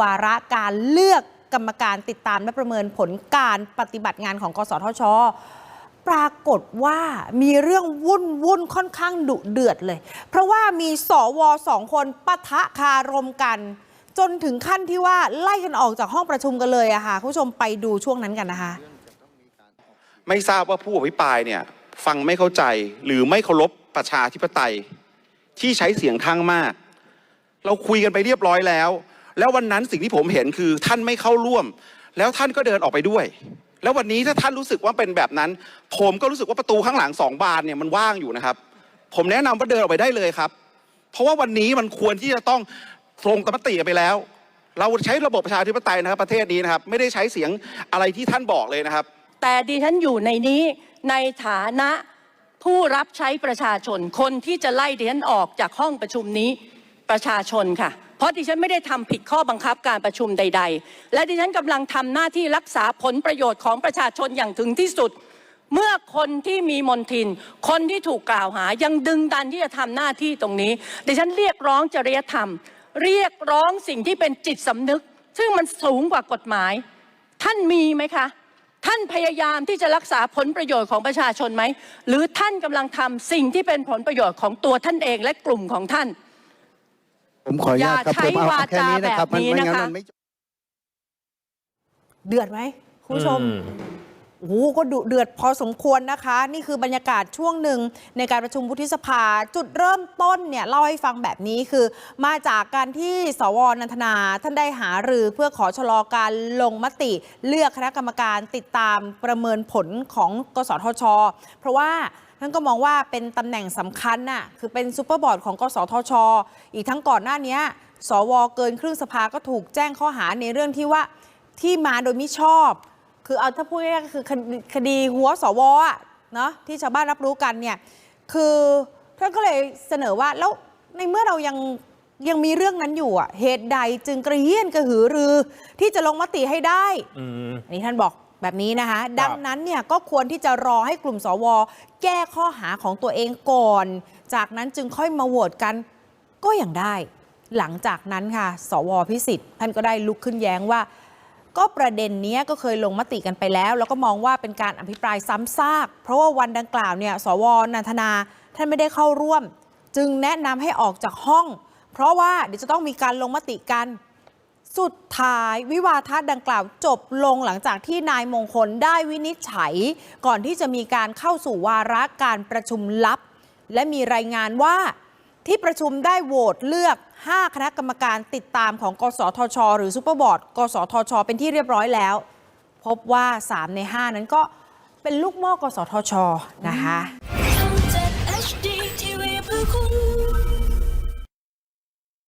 วาระการเลือกกรรมการติดตามและประเมินผลการปฏิบัติงานของกสทช ปรากฏว่ามีเรื่องวุ่นวุ่นค่อนข้างดุเดือดเลย เพราะว่ามีสวสองคนปะทะคารมกัน จนถึงขั้นที่ว่าไล่กันออกจากห้องประชุมกันเลยอะค่ะคุณผู้ชมไปดูช่วงนั้นกันนะคะ ไม่ทราบว่าผู้อภิปรายเนี่ยฟังไม่เข้าใจหรือไม่เคารพประชาธิปไตย ที่ใช้เสียงข้างมาก เราคุยกันไปเรียบร้อยแล้ว แล้ววันนั้นสิ่งที่ผมเห็นคือท่านไม่เข้าร่วม แล้วท่านก็เดินออกไปด้วย แล้ววันนี้ถ้าท่านรู้สึกว่าเป็นแบบนั้น ผมก็รู้สึกว่าประตูข้างหลังสองบานเนี่ยมันว่างอยู่นะครับ ผมแนะนำว่าเดินออกไปได้เลยครับ เพราะว่าวันนี้มันควรที่จะต้องลงมติไปแล้ว เราใช้ระบบประชาธิปไตยนะครับ ประเทศนี้นะครับ ไม่ได้ใช้เสียงอะไรที่ท่านบอกเลยนะครับ แต่ดิฉันอยู่ในนี้ในฐานะผู้รับใช้ประชาชนคนที่จะไล่ดิฉันออกจากห้องประชุมนี้ประชาชนค่ะ ราะดิฉันไม่ได้ทำผิดข้อบังคับการประชุมใด ๆ และดิฉันกำลังทำหน้าที่รักษาผลประโยชน์ของประชาชนอย่างถึงที่สุด เมื่อคนที่มีมนทิน คนที่ถูกกล่าวหายังดึงดันที่จะทำหน้าที่ตรงนี้ ดิฉันเรียกร้องจริยธรรม เรียกร้องสิ่งที่เป็นจิตสำนึก ซึ่งมันสูงกว่ากฎหมาย ท่านมีไหมคะท่านพยายามที่จะรักษาผลประโยชน์ของประชาชนไหม หรือท่านกำลังทำสิ่งที่เป็นผลประโยชน์ของตัวท่านเองและกลุ่มของท่าน ผมขออนุญาตครับอย่าใช้ผมเอาวาแค่จานี้นะครับแบบนี้ไม่งั้นนะคะมันไม่เดือดไหมคุณผู้ชมอืมโอ้โหก็ดุเดือดพอสมควรนะคะ นี่คือบรรยากาศช่วงหนึ่งในการประชุมวุฒิสภา จุดเริ่มต้นเนี่ยเล่าให้ฟังแบบนี้คือ มาจากการที่สวนันทนาท่านได้หารือเพื่อขอชะลอการลงมติ เลือกคณะกรรมการติดตามประเมินผลของกสทช เพราะว่า ท่านก็มองว่าเป็นตำแหน่งสำคัญน่ะคือเป็นซูเปอร์บอร์ดของกสทช อีกทั้งก่อนหน้านี้สวเกินครึ่งสภาก็ถูกแจ้งข้อหาในเรื่องที่ว่าที่มาโดยมิชอบ คือเอาถ้าพูดง่ายๆก็คือคดีคดีหัวสวอะเนาะที่ชาวบ้านรับรู้กันเนี่ยคือท่านก็เลยเสนอว่าแล้วในเมื่อเรายังยังมีเรื่องนั้นอยู่อะเหตุใดจึงกระเฮี้ยนกระหือรือ ที่จะลงมติให้ได้อืมอันนี้ท่านบอก แบบนี้นะคะ ดังนั้นเนี่ยก็ควรที่จะรอให้กลุ่มสว แก้ข้อหาของตัวเองก่อน จากนั้นจึงค่อยมาโหวตกันก็อย่างได้ หลังจากนั้นค่ะ สวพิสิทธิ์ท่านก็ได้ลุกขึ้นแย้งว่า ก็ประเด็นเนี้ยก็เคยลงมติกันไปแล้ว แล้วก็มองว่าเป็นการอภิปรายซ้ำซาก เพราะว่าวันดังกล่าวเนี่ยสวนันทนาท่านไม่ได้เข้าร่วม จึงแนะนำให้ออกจากห้อง เพราะว่าเดี๋ยวจะต้องมีการลงมติกัน สุดท้ายวิวาทะดังกล่าวจบลงหลังจากที่นายมงคลได้วินิจฉัย ก่อนที่จะมีการเข้าสู่วาระการประชุมลับ และมีรายงานว่าที่ประชุมได้โหวตเลือก 5 คณะกรรมการติดตามของ กสทช หรือซูเปอร์บอร์ด กสทช เป็นที่เรียบร้อยแล้ว พบว่า 3 ใน 5 นั้นก็เป็นลูกม้อกสทช นะคะ